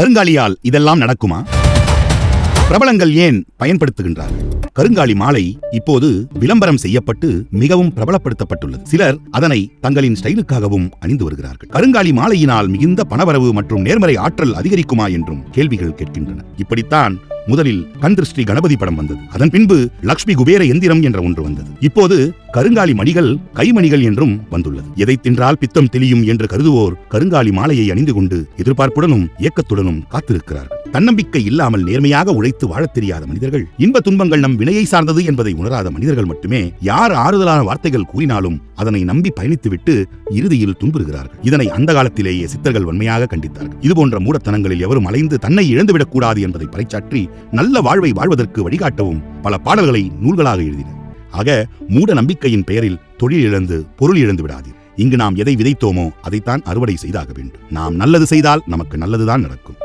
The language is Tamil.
கருங்காலியால் இதெல்லாம் நடக்குமா? பிரபலங்கள் ஏன் பயன்படுத்துகின்றார்கள்? கருங்காலி மாலை இப்போது விளம்பரம் செய்யப்பட்டு மிகவும் பிரபலப்படுத்தப்பட்டுள்ளது. சிலர் அதனை தங்களின் ஸ்டைலுக்காகவும் அணிந்து வருகிறார்கள். கருங்காலி மாலையினால் மிகுந்த பணவரவு மற்றும் நேர்மறை ஆற்றல் அதிகரிக்குமா என்றும் கேள்விகள் கேட்கின்றன. இப்படித்தான் முதலில் கந்திருஷ்டி கணபதி படம் வந்தது. அதன் பின்பு லக்ஷ்மி குபேர எந்திரம் என்ற ஒன்று வந்தது. இப்போது கருங்காலி மணிகள் கைமணிகள் என்றும் வந்துள்ளது. எதை தின்றால் பித்தம் தெளியும் என்று கருதுவோர் கருங்காலி மாலையை அணிந்து கொண்டு எதிர்பார்ப்புடனும் இயக்கத்துடனும் காத்திருக்கிறார்கள். தன்னம்பிக்கை இல்லாமல் நேர்மையாக உழைத்து வாழத் தெரியாத மனிதர்கள். இன்ப துன்பங்கள் நம் வினையை சார்ந்தது என்பதை உணராத மனிதர்கள் மட்டுமே யார் ஆறுதலான வார்த்தைகள் கூறினாலும் அதனை நம்பி பயணித்துவிட்டு இறுதியில் துன்புறுகிறார்கள். இதனை அந்த காலத்திலேயே சித்தர்கள் வன்மையாக கண்டித்தார்கள். இதுபோன்ற மூடத்தனங்களில் எவரும் அலைந்து தன்னை இழந்துவிடக் கூடாது என்பதை பறைச்சாற்றி நல்ல வாழ்வை வாழ்வதற்கு வழிகாட்டவும் பல பாடல்களை நூல்களாக எழுதினர். ஆக மூட நம்பிக்கையின் பெயரில் தொழில் இழந்து பொருள் இழந்து விடாதீர். இங்கு நாம் எதை விதைத்தோமோ அதைத்தான் அறுவடை செய்தாக வேண்டும். நாம் நல்லது செய்தால் நமக்கு நல்லதுதான் நடக்கும்.